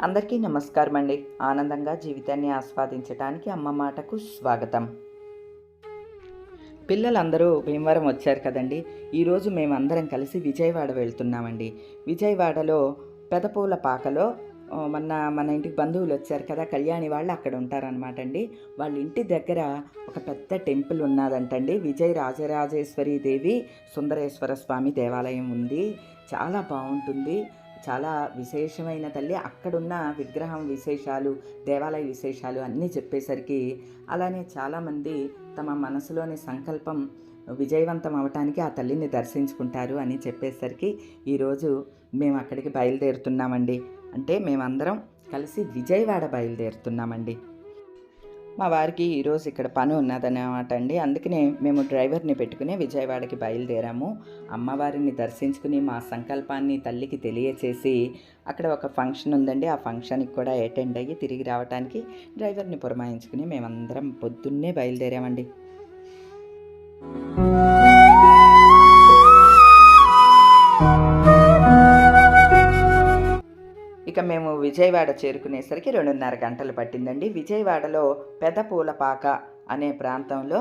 అందరికీ నమస్కారం అండి ఆనందంగా జీవితాన్ని ఆస్వాదించడానికి అమ్మ మాటకు స్వాగతం. పిల్లలందరూ భీమవరం వచ్చారు కదండి. ఈరోజు మేమందరం కలిసి విజయవాడ వెళ్తున్నామండి. విజయవాడలో పెదపూల పాకలో మొన్న మన ఇంటికి బంధువులు వచ్చారు కదా కళ్యాణి వాళ్ళు అక్కడ ఉంటారనమాట అండి వాళ్ళ ఇంటి దగ్గర ఒక పెద్ద టెంపుల్ ఉన్నదంటండి. విజయ రాజరాజేశ్వరి దేవి సుందరేశ్వర స్వామి దేవాలయం ఉంది. చాలా బాగుంటుంది. చాలా విశేషమైన తల్లి. అక్కడున్న విగ్రహం విశేషాలు దేవాలయ విశేషాలు అన్నీ చెప్పేసరికి అలానే చాలామంది తమ మనసులోని సంకల్పం విజయవంతం అవటానికి ఆ తల్లిని దర్శించుకుంటారు అని చెప్పేసరికి ఈరోజు మేము అక్కడికి బయలుదేరుతున్నామండి. అంటే మేమందరం కలిసి విజయవాడ బయలుదేరుతున్నామండి. మా వారికి ఈరోజు ఇక్కడ పని ఉన్నదనమాట అండి. అందుకనే మేము డ్రైవర్ని పెట్టుకుని విజయవాడకి బయలుదేరాము. అమ్మవారిని దర్శించుకుని మా సంకల్పాన్ని తల్లికి తెలియచేసి అక్కడ ఒక ఫంక్షన్ ఉందండి. ఆ ఫంక్షన్కి కూడా అటెండ్ అయ్యి తిరిగి రావడానికి డ్రైవర్ని పురమాయించుకుని మేమందరం పొద్దున్నే బయలుదేరామండి. ఇక మేము విజయవాడ చేరుకునేసరికి రెండున్నర గంటలు పట్టిందండి. విజయవాడలో పెదపూలపాక అనే ప్రాంతంలో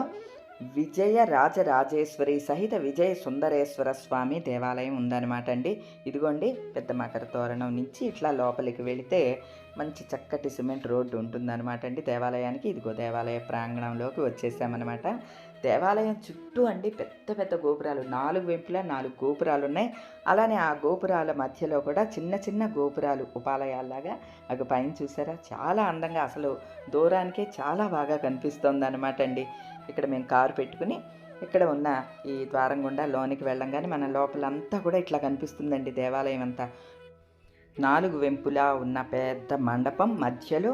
విజయ రాజరాజేశ్వరి సహిత విజయ సుందరేశ్వర స్వామి దేవాలయం ఉందన్నమాట అండి. ఇదిగోండి పెద్ద మకర తోరణం నుంచి ఇట్లా లోపలికి వెళితే మంచి చక్కటి సిమెంట్ రోడ్డు ఉంటుందన్నమాట అండి దేవాలయానికి. ఇదిగో దేవాలయ ప్రాంగణంలోకి వచ్చేసామన్నమాట. దేవాలయం చుట్టూ అండి పెద్ద పెద్ద గోపురాలు. నాలుగు వైపులా నాలుగు గోపురాలు ఉన్నాయి అలానే ఆ గోపురాల మధ్యలో కూడా చిన్న చిన్న గోపురాలు ఉపాలయాల్లాగా. అవి పైన చూసారా? చాలా అందంగా అసలు దూరానికే చాలా బాగా కనిపిస్తుంది అనమాట అండి. ఇక్కడ మేము కారు పెట్టుకుని ఇక్కడ ఉన్న ఈ ద్వారం గుండా లోనికి వెళ్ళంగానే మన లోపలంతా కూడా ఇట్లా కనిపిస్తుందండి దేవాలయం అంతా. నాలుగు వెంపులా ఉన్న పెద్ద మండపం మధ్యలో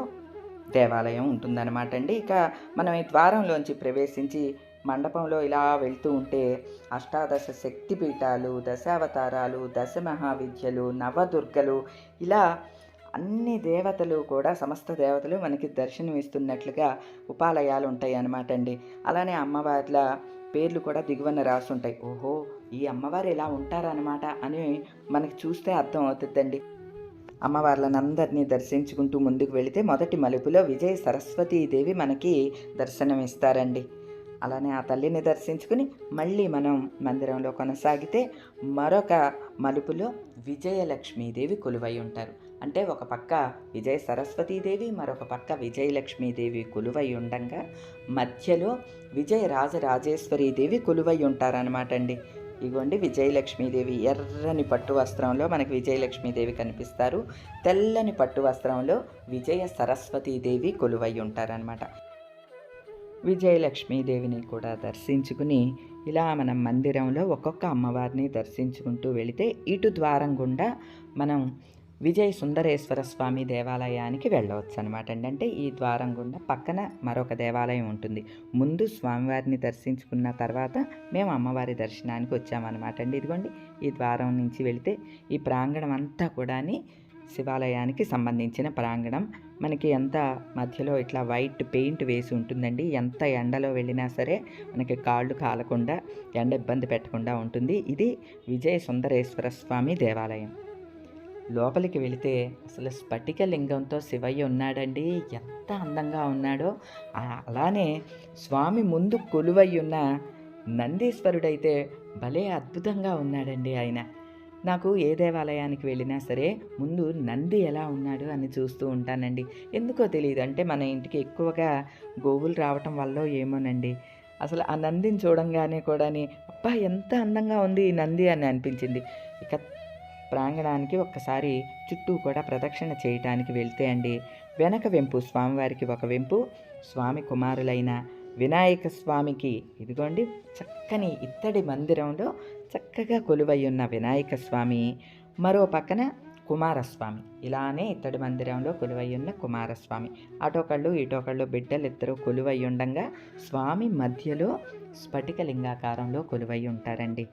దేవాలయం ఉంటుందన్నమాట అండి. ఇక మనం ఈ ద్వారంలోంచి ప్రవేశించి మండపంలో ఇలా వెళ్తూ ఉంటే అష్టాదశ శక్తిపీఠాలు దశావతారాలు దశ మహావిద్యలు నవదుర్గలు ఇలా అన్ని దేవతలు కూడా సమస్త దేవతలు మనకి దర్శనం ఇస్తున్నట్లుగా ఉపాలయాలు ఉంటాయి అన్నమాట అండి. అలానే అమ్మవార్ల పేర్లు కూడా దిగువన రాసి ఉంటాయి. ఓహో ఈ అమ్మవారు ఇలా ఉంటారనమాట అని మనకి చూస్తే అర్థం అవుతుందండి. అమ్మవార్లను అందరినీ దర్శించుకుంటూ ముందుకు వెళితే మొదటి మలుపులో విజయ సరస్వతీదేవి మనకి దర్శనం ఇస్తారండి అలానే ఆ తల్లిని దర్శించుకుని మళ్ళీ మనం మందిరంలో కొనసాగితే మరొక మలుపులో విజయలక్ష్మీదేవి కొలువై ఉంటారు. అంటే ఒక పక్క విజయ సరస్వతీదేవి మరొక పక్క విజయలక్ష్మీదేవి కొలువై ఉండంగా మధ్యలో విజయ రాజరాజేశ్వరీదేవి కొలువై ఉంటారనమాట అండి. ఇగోండి విజయలక్ష్మీదేవి ఎర్రని పట్టు వస్త్రంలో మనకి విజయలక్ష్మీదేవి కనిపిస్తారు. తెల్లని పట్టు వస్త్రంలో విజయ సరస్వతీదేవి కొలువై ఉంటారనమాట విజయలక్ష్మీదేవిని కూడా దర్శించుకుని ఇలా మనం మందిరంలో ఒక్కొక్క అమ్మవారిని దర్శించుకుంటూ వెళితే ఇటు ద్వారం గుండా మనం విజయ సుందరేశ్వర స్వామి దేవాలయానికి వెళ్ళవచ్చు అనమాట అండి. అంటే ఈ ద్వారం గుండా పక్కన మరొక దేవాలయం ఉంటుంది. ముందు స్వామివారిని దర్శించుకున్న తర్వాత మేము అమ్మవారి దర్శనానికి వచ్చామన్నమాట అండి. ఇదిగోండి ఈ ద్వారం నుంచి వెళితే ఈ ప్రాంగణం అంతా కూడాని శివాలయానికి సంబంధించిన ప్రాంగణం. మనకి ఎంత మధ్యలో ఇట్లా వైట్ పెయింట్ వేసి ఉంటుందండి. ఎంత ఎండలో వెళ్ళినా సరే మనకి కాళ్ళు కాలకుండా ఎండ ఇబ్బంది పెట్టకుండా ఉంటుంది. ఇది విజయ సుందరేశ్వర స్వామి దేవాలయం. లోపలికి వెళితే అసలు స్ఫటిక లింగంతో శివయ్య ఉన్నాడండి. ఎంత అందంగా ఉన్నాడో. అలానే స్వామి ముందు కొలువై ఉన్న నందీశ్వరుడైతే భలే అద్భుతంగా ఉన్నాడండి ఆయన. నాకు ఏ దేవాలయానికి వెళ్ళినా సరే ముందు నంది ఎలా ఉన్నాడు అని చూస్తూ ఉంటానండి. ఎందుకో తెలియదు అంటే మన ఇంటికి ఎక్కువగా గోవులు రావటం వల్ల ఏమోనండి. అసలు ఆ నందిని చూడంగానే కూడాని అబ్బా ఎంత అందంగా ఉంది ఈ నంది అని అనిపించింది. ఇక ప్రాంగణానికి ఒక్కసారి చుట్టూ కూడా ప్రదక్షిణ చేయటానికి వెళ్తే అండి వెనక వెంపు స్వామివారికి ఒక వెంపు స్వామి కుమారులైన వినాయక స్వామికి. ఇదిగోండి చక్కని ఇత్తడి మందిరంలో చక్కగా కొలువై ఉన్న వినాయక స్వామి మరో పక్కన కుమారస్వామి. ఇలానే ఇత్తడి మందిరంలో కొలువై ఉన్న కుమారస్వామి. అటోకళ్ళు ఇటోకళ్ళు బిడ్డలు ఇద్దరు కొలువై స్వామి మధ్యలో స్ఫటిక లింగాకారంలో కొలువై ఉంటారండి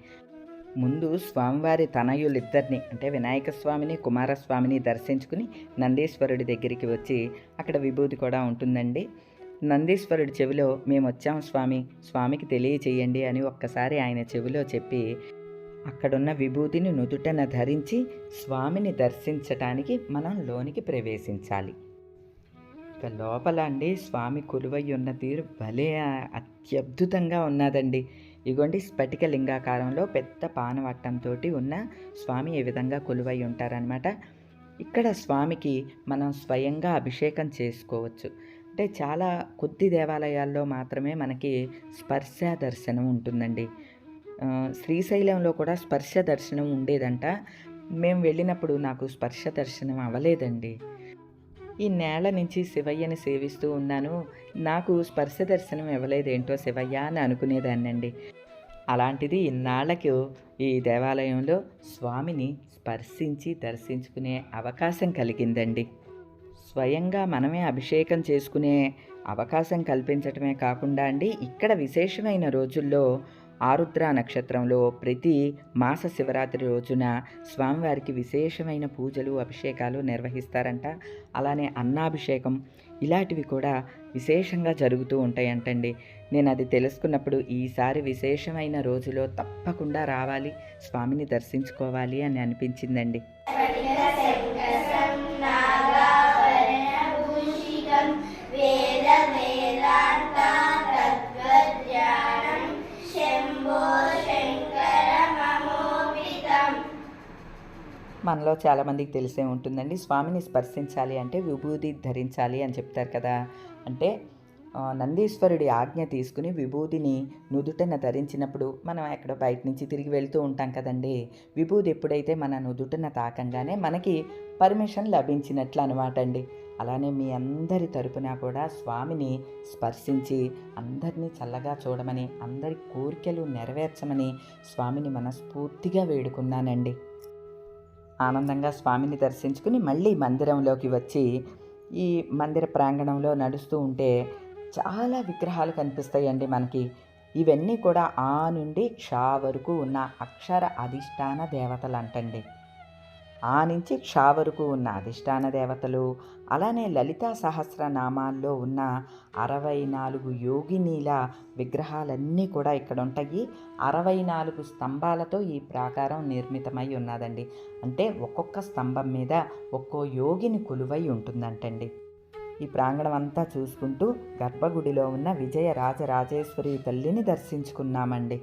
ముందు స్వామివారి తనయులిద్దరిని అంటే వినాయక స్వామిని కుమారస్వామిని దర్శించుకుని నందీశ్వరుడి దగ్గరికి వచ్చి అక్కడ విభూతి కూడా ఉంటుందండి. నందీశ్వరుడి చెవిలో మేమొచ్చాం స్వామి. స్వామికి తెలియచేయండి అని ఒక్కసారి ఆయన చెవిలో చెప్పి అక్కడున్న విభూతిని నుదుటన ధరించి స్వామిని దర్శించటానికి మనం లోనికి ప్రవేశించాలి. ఇక లోపల అండి స్వామి కొలువై ఉన్న తీరు భలే అత్యద్భుతంగా ఉన్నదండి. ఇగోండి స్ఫటిక లింగాకారంలో పెద్ద పానవట్టంతో ఉన్న స్వామి ఏ విధంగా కొలువై ఉంటారనమాట ఇక్కడ స్వామికి మనం స్వయంగా అభిషేకం చేసుకోవచ్చు. అంటే చాలా కొద్ది దేవాలయాల్లో మాత్రమే మనకి స్పర్శ దర్శనం ఉంటుందండి శ్రీశైలంలో కూడా స్పర్శ దర్శనం ఉండేదంట. మేము వెళ్ళినప్పుడు నాకు స్పర్శ దర్శనం అవ్వలేదండి. ఈ నేల నుంచి శివయ్యని సేవిస్తూ ఉన్నాను. నాకు స్పర్శ దర్శనం ఇవ్వలేదేంటో శివయ్య అని అనుకునేదాన్నండి. అలాంటిది ఇన్నాళ్ళకు ఈ దేవాలయంలో స్వామిని స్పర్శించి దర్శించుకునే అవకాశం కలిగిందండి. స్వయంగా మనమే అభిషేకం చేసుకునే అవకాశం కల్పించటమే కాకుండా అండి ఇక్కడ విశేషమైన రోజుల్లో ఆరుద్ర నక్షత్రంలో ప్రతి మాస శివరాత్రి రోజున స్వామివారికి విశేషమైన పూజలు అభిషేకాలు నిర్వహిస్తారంట. అలానే అన్నాభిషేకం ఇలాంటివి కూడా విశేషంగా జరుగుతూ ఉంటాయంటండి. నేను అది తెలుసుకున్నప్పుడు ఈసారి విశేషమైన రోజులో తప్పకుండా రావాలి స్వామిని దర్శించుకోవాలి అని అనిపించిందండి. మనలో చాలామందికి తెలిసే ఉంటుందండి. స్వామిని స్పర్శించాలి అంటే విభూది ధరించాలి అని చెప్తారు కదా. అంటే నందీశ్వరుడి ఆజ్ఞ తీసుకుని విభూదిని నుదుటన ధరించినప్పుడు మనం ఎక్కడో బయట నుంచి తిరిగి వెళ్తూ ఉంటాం కదండి. విభూది ఎప్పుడైతే మన నుదుటన తాకంగానే మనకి పర్మిషన్ లభించినట్లు అనమాట అండి అలానే మీ అందరి తరపున కూడా స్వామిని స్పర్శించి అందరినీ చల్లగా చూడమని అందరి కోరికలు నెరవేర్చమని స్వామిని మనస్ఫూర్తిగా వేడుకున్నానండి. ఆనందంగా స్వామిని దర్శించుకుని మళ్ళీ మందిరంలోకి వచ్చి ఈ మందిర ప్రాంగణంలో నడుస్తూ ఉంటే చాలా విగ్రహాలు కనిపిస్తాయండి మనకి. ఇవన్నీ కూడా ఆ నుండి క్షా వరకు ఉన్న అక్షర అధిష్టాన దేవతలు అంటండి ఆ నుంచి క్షా వరకు ఉన్న అధిష్టాన దేవతలు అలానే లలితా సహస్రనామాల్లో ఉన్న అరవై నాలుగు యోగినీల విగ్రహాలన్నీ కూడా ఇక్కడ ఉంటాయి అరవై నాలుగు స్తంభాలతో ఈ ప్రాకారం నిర్మితమై ఉన్నదండి. అంటే ఒక్కొక్క స్తంభం మీద ఒక్కో యోగిని కొలువై ఉంటుందంటండి. ఈ ప్రాంగణం అంతా చూసుకుంటూ గర్భగుడిలో ఉన్న విజయ రాజరాజేశ్వరి తల్లిని దర్శించుకున్నామండి.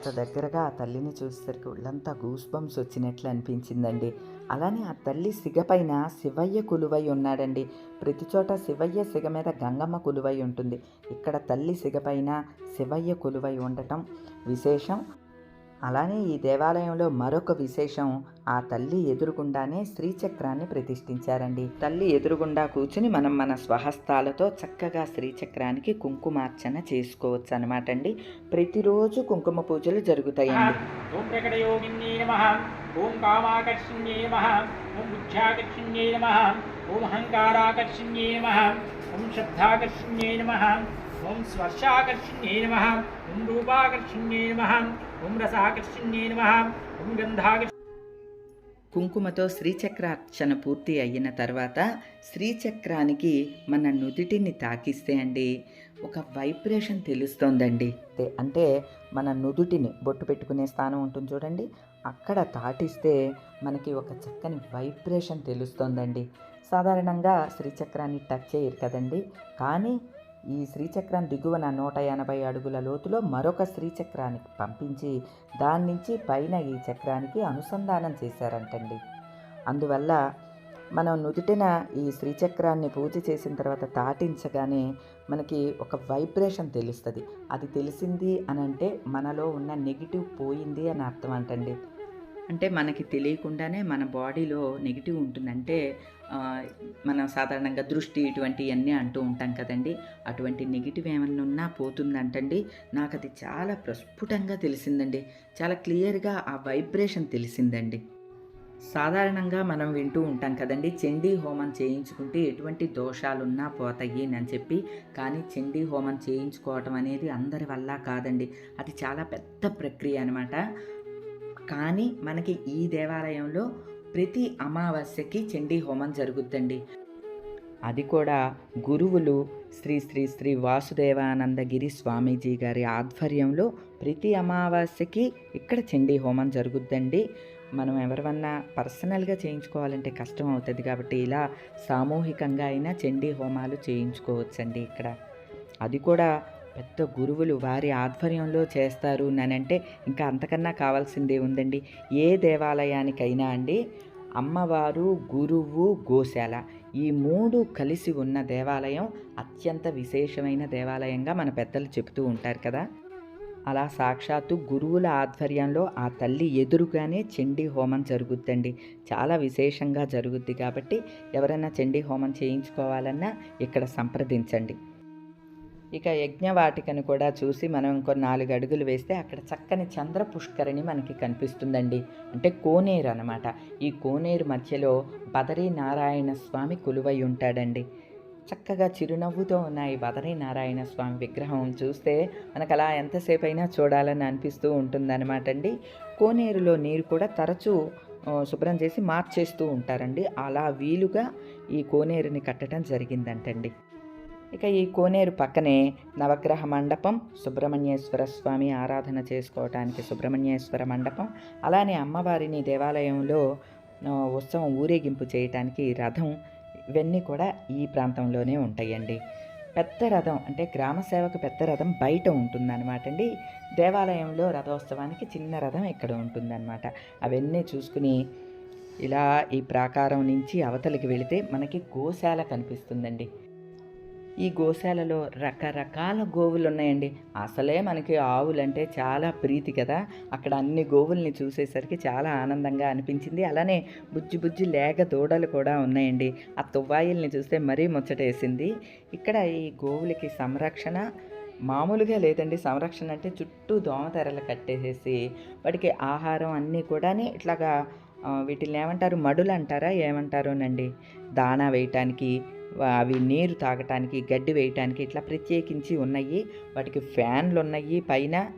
అంత దగ్గరగా ఆ తల్లిని చూసేసరికి ఒళ్ళంతా గూస్ బంప్స్ వచ్చినట్లు అనిపించిందండి. అలానే ఆ తల్లి సిగపైన శివయ్య కొలువై ఉన్నాడండి. ప్రతి చోట శివయ్య సిగ మీద గంగమ్మ కొలువై ఉంటుంది. ఇక్కడ తల్లి సిగపైన శివయ్య కొలువై ఉండటం విశేషం. అలానే ఈ దేవాలయంలో మరొక విశేషం ఆ తల్లి ఎదురుగుండానే శ్రీచక్రాన్ని ప్రతిష్ఠించారండి. తల్లి ఎదురుగుండా కూర్చుని మనం మన స్వహస్తాలతో చక్కగా శ్రీచక్రానికి కుంకుమార్చన చేసుకోవచ్చు అనమాట అండి ప్రతిరోజు కుంకుమ పూజలు జరుగుతాయండి. ఓం ప్రకటయోగిన్యై నమ ఓం కామాకర్షిణ్యై నమ ఓం బుద్ధ్యాకర్షిణ్యై నమ ఓం అహంకారాకర్షిణ్యై ఓం నమ. ఓం స్పర్శాకర్షిణ్యై నమ ఓం రూపాకర్షిణ్యై నమ ఓం రసాకర్షిణ్యై నమ ఓం గంధాకర్షి. కుంకుమతో శ్రీచక్రార్చన పూర్తి అయిన తర్వాత శ్రీచక్రానికి మన నుదిటిని తాకిస్తే అండి ఒక వైబ్రేషన్ తెలుస్తోందండి. అంటే- అంటే మన నుదుటిని బొట్టు పెట్టుకునే స్థానం ఉంటుంది చూడండి అక్కడ తాటిస్తే మనకి ఒక చక్కని వైబ్రేషన్ తెలుస్తోందండి. సాధారణంగా శ్రీచక్రాన్ని టచ్ చేయరు కదండి కానీ ఈ శ్రీచక్రం దిగువన నూట ఎనభై అడుగుల లోతులో మరొక శ్రీచక్రానికి పంపించి దాని నుంచి పైన ఈ చక్రానికి అనుసంధానం చేశారంటండి. అందువల్ల మనం నుదుటిన ఈ శ్రీచక్రాన్ని పూజ చేసిన తర్వాత తాటించగానే మనకి ఒక వైబ్రేషన్ తెలుస్తుంది. అది తెలిసింది అని అంటే మనలో ఉన్న నెగిటివ్ పోయింది అని అర్థం అంటండి. అంటే మనకి తెలియకుండానే మన బాడీలో నెగిటివ్ ఉంటుందంటే మనం సాధారణంగా దృష్టి ఇటువంటివన్నీ అంటూ ఉంటాం కదండి. అటువంటి నెగిటివ్ ఏమన్నా ఉన్నా పోతుందంటండి. నాకు అది చాలా ప్రస్ఫుటంగా తెలిసిందండి. చాలా క్లియర్గా ఆ వైబ్రేషన్ తెలిసిందండి. సాధారణంగా మనం వింటూ ఉంటాం కదండి చండీ హోమం చేయించుకుంటే ఎటువంటి దోషాలున్నా పోతాయి అని చెప్పి. కానీ చండీ హోమం చేయించుకోవటం అనేది అందరి వల్ల కాదండి. అది చాలా పెద్ద ప్రక్రియ అనమాట కానీ మనకి ఈ దేవాలయంలో ప్రతి అమావాస్యకి చండీ హోమం జరుగుద్దండి. అది కూడా గురువులు శ్రీ శ్రీ శ్రీ వాసుదేవానందగిరి స్వామీజీ గారి ఆధ్వర్యంలో ప్రతి అమావాస్యకి ఇక్కడ చండీ హోమం జరుగుద్దండి. మనం ఎవరివన్నా పర్సనల్గా చేయించుకోవాలంటే కష్టం అవుతుంది కాబట్టి ఇలా సామూహికంగా అయినా చండీ హోమాలు చేయించుకోవచ్చండి ఇక్కడ. అది కూడా పెద్ద గురువులు వారి ఆధ్వర్యంలో చేస్తారు అంటే ఇంకా అంతకన్నా కావాల్సిందే ఉందండి. ఏ దేవాలయానికైనా అండి అమ్మవారు గురువు గోశాల ఈ మూడు కలిసి ఉన్న దేవాలయం అత్యంత విశేషమైన దేవాలయంగా మన పెద్దలు చెబుతూ ఉంటారు కదా. అలా సాక్షాత్తు గురువుల ఆధ్వర్యంలో ఆ తల్లి ఎదురుగానే చండీ హోమం జరుగుద్దండి. చాలా విశేషంగా జరుగుద్ది కాబట్టి ఎవరైనా చండీ హోమం చేయించుకోవాలన్నా ఇక్కడ సంప్రదించండి. ఇక యజ్ఞవాటికను కూడా చూసి మనం ఇంకో నాలుగు అడుగులు వేస్తే అక్కడ చక్కని చంద్ర పుష్కరిణి మనకి కనిపిస్తుందండి. అంటే కోనేరు అనమాట ఈ కోనేరు మధ్యలో బదరీ నారాయణ స్వామి కొలువై ఉంటాడండి. చక్కగా చిరునవ్వుతో ఉన్న ఈ బదరీ నారాయణ స్వామి విగ్రహం చూస్తే మనకు అలా ఎంతసేపు అయినా చూడాలని అనిపిస్తూ ఉంటుందన్నమాట అండి కోనేరులో నీరు కూడా తరచూ శుభ్రం చేసి మార్చేస్తూ ఉంటారండి. అలా వీలుగా ఈ కోనేరుని కట్టడం జరిగిందంటండి. ఇక ఈ కోనేరు పక్కనే నవగ్రహ మండపం సుబ్రహ్మణ్యేశ్వర స్వామి ఆరాధన చేసుకోవటానికి సుబ్రహ్మణ్యేశ్వర మండపం అలానే అమ్మవారిని దేవాలయంలో ఉత్సవం ఊరేగింపు చేయటానికి రథం ఇవన్నీ కూడా ఈ ప్రాంతంలోనే ఉంటాయండి. పెద్ద రథం అంటే గ్రామ సేవకు పెద్ద రథం బయట ఉంటుందన్నమాట అండి. దేవాలయంలో రథోత్సవానికి చిన్న రథం ఇక్కడ ఉంటుందన్నమాట. అవన్నీ చూసుకుని ఇలా ఈ ప్రాకారం నుంచి అవతలికి వెళితే మనకి గోశాల కనిపిస్తుందండి. ఈ గోశాలలో రకరకాల గోవులు ఉన్నాయండి అసలే మనకి ఆవులంటే చాలా ప్రీతి కదా. అక్కడ అన్ని గోవుల్ని చూసేసరికి చాలా ఆనందంగా అనిపించింది. అలానే బుజ్జి బుజ్జి లేగ దూడలు కూడా ఉన్నాయండి. ఆ తువ్వాయిల్ని చూస్తే మరీ ముచ్చటేసింది. ఇక్కడ ఈ గోవులకి సంరక్షణ మామూలుగా లేదండి. సంరక్షణ అంటే చుట్టూ దోమతెరలు కట్టేసేసి వాటికి ఆహారం అన్నీ కూడా ఇట్లాగా వీటిని ఏమంటారు? మడులు అంటారా ఏమంటారోనండి. దాణా వేయటానికి అవి నీరు తాగటానికి గడ్డి వేయటానికి ఇట్లా ప్రత్యేకించి ఉన్నాయి. వాటికి ఫ్యాన్లు ఉన్నాయి పైన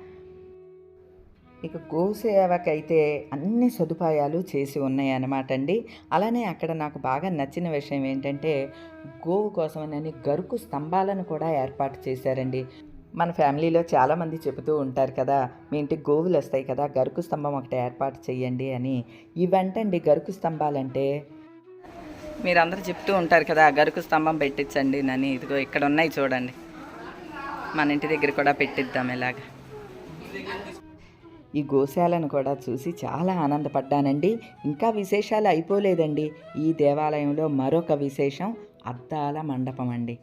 ఇక గోసేవకైతే అన్ని సదుపాయాలు చేసి ఉన్నాయి అన్నమాట అండి అలానే అక్కడ నాకు బాగా నచ్చిన విషయం ఏంటంటే గోవు కోసమని గరుకు స్తంభాలను కూడా ఏర్పాటు చేశారండి. మన ఫ్యామిలీలో చాలామంది చెబుతూ ఉంటారు కదా మీ ఇంటికి గోవులు వస్తాయి కదా గరుకు స్తంభం ఒకటి ఏర్పాటు చేయండి అని. ఇవంటండి గరుకు స్తంభాలంటే మీరందరూ చెప్తూ ఉంటారు కదా గరుకు స్తంభం పెట్టించండి నని ఇదిగో ఇక్కడ ఉన్నాయి చూడండి. మన ఇంటి దగ్గర కూడా పెట్టిద్దాం ఇలాగ. ఈ గోశాలను కూడా చూసి చాలా ఆనందపడ్డానండి. ఇంకా విశేషాలు అయిపోలేదండి. ఈ దేవాలయంలో మరొక విశేషం అద్దాల మండపం అండి.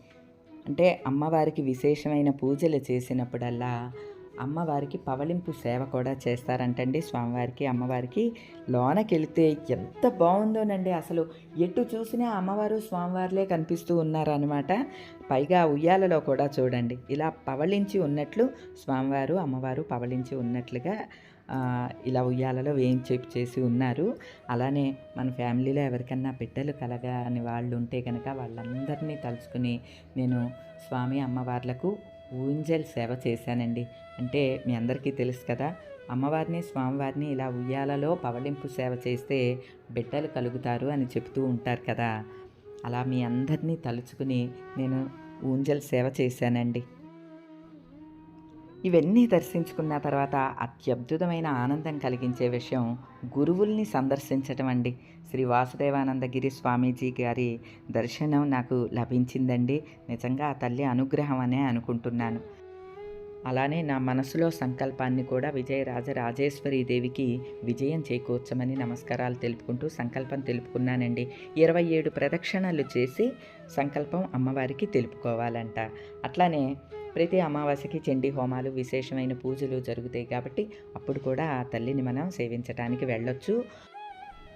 అంటే అమ్మవారికి విశేషమైన పూజలు చేసినప్పుడల్లా అమ్మవారికి పవళింపు సేవ కూడా చేస్తారంటండి స్వామివారికి అమ్మవారికి లోనకెళితే ఎంత బాగుందోనండి. అసలు ఎటు చూసినా అమ్మవారు స్వామివార్లే కనిపిస్తూ ఉన్నారనమాట పైగా ఉయ్యాలలో కూడా చూడండి ఇలా పవళించి ఉన్నట్లు స్వామివారు అమ్మవారు పవళించి ఉన్నట్లుగా ఇలా ఉయ్యాలలో వేయించి చేసి ఉన్నారు. అలానే మన ఫ్యామిలీలో ఎవరికన్నా బిడ్డలు కలగా అని వాళ్ళు ఉంటే కనుక వాళ్ళందరినీ తలుచుకుని నేను స్వామి అమ్మవార్లకు ఊంజల్ సేవ చేశానండి. అంటే మీ అందరికీ తెలుసు కదా అమ్మవారిని స్వామివారిని ఇలా ఉయ్యాలలో పవళింపు సేవ చేస్తే బిడ్డలు కలుగుతారు అని చెప్తూ ఉంటారు కదా. అలా మీ అందరినీ తలుచుకుని నేను ఊంజల్ సేవ చేశానండి. ఇవన్నీ దర్శించుకున్న తర్వాత అత్యద్భుతమైన ఆనందం కలిగించే విషయం గురువుల్ని సందర్శించటం అండి. శ్రీ వాసుదేవానందగిరి స్వామీజీ గారి దర్శనం నాకు లభించిందండి. నిజంగా ఆ తల్లి అనుగ్రహం అనే అనుకుంటున్నాను. అలానే నా మనసులో సంకల్పాన్ని కూడా విజయరాజ రాజేశ్వరి దేవికి విజయం చేకూర్చమని నమస్కారాలు తెలుపుకుంటూ సంకల్పం తెలుపుకున్నానండి. ఇరవై ఏడు ప్రదక్షిణలు చేసి సంకల్పం అమ్మవారికి తెలుపుకోవాలంట. అట్లానే ప్రతి అమావాస్యకి చండీ హోమాలు విశేషమైన పూజలు జరుగుతాయి కాబట్టి అప్పుడు కూడా ఆ తల్లిని మనం సేవించడానికి వెళ్ళొచ్చు.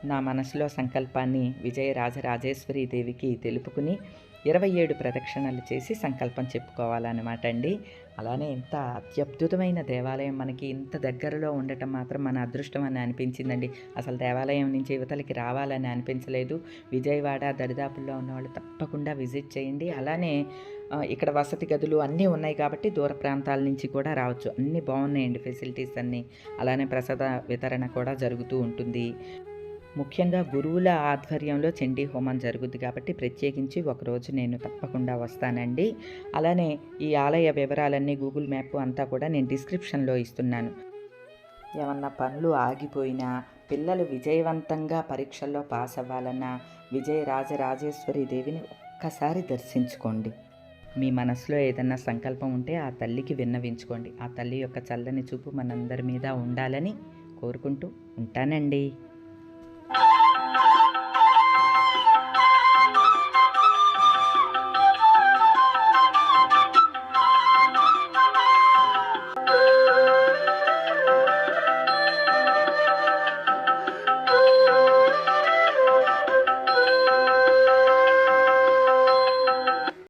నా మనసులో సంకల్పాన్ని విజయ రాజరాజేశ్వరి దేవికి తెలుపుకుని ఇరవై ఏడు ప్రదక్షిణలు చేసి సంకల్పం చెప్పుకోవాలన్నమాట అండి. అలానే ఇంత అత్యద్భుతమైన దేవాలయం మనకి ఇంత దగ్గరలో ఉండటం మాత్రం మన అదృష్టం అని అనిపించిందండి. అసలు దేవాలయం నుంచి యువతలకి రావాలని అనిపించలేదు. విజయవాడ దరిదాపుల్లో ఉన్నవాళ్ళు తప్పకుండా విజిట్ చేయండి. అలానే ఇక్కడ వసతి గదులు అన్నీ ఉన్నాయి కాబట్టి దూర ప్రాంతాల నుంచి కూడా రావచ్చు. అన్నీ బాగున్నాయండి ఫెసిలిటీస్ అన్నీ. అలానే ప్రసాద వితరణ కూడా జరుగుతూ ఉంటుంది. ముఖ్యంగా గురువుల ఆధ్వర్యంలో చండీ హోమం జరుగుద్ది కాబట్టి ప్రత్యేకించి ఒకరోజు నేను తప్పకుండా వస్తానండి. అలానే ఈ ఆలయ వివరాలన్నీ గూగుల్ మ్యాప్ అంతా కూడా నేను డిస్క్రిప్షన్లో ఇస్తున్నాను. ఏమన్నా పనులు ఆగిపోయినా పిల్లలు విజయవంతంగా పరీక్షల్లో పాస్ అవ్వాలన్నా విజయ రాజరాజేశ్వరి దేవిని ఒక్కసారి దర్శించుకోండి. మీ మనసులో ఏదన్నా సంకల్పం ఉంటే ఆ తల్లికి విన్నవించుకోండి. ఆ తల్లి యొక్క చల్లని చూపు మనందరి మీద ఉండాలని కోరుకుంటూ ఉంటానండి.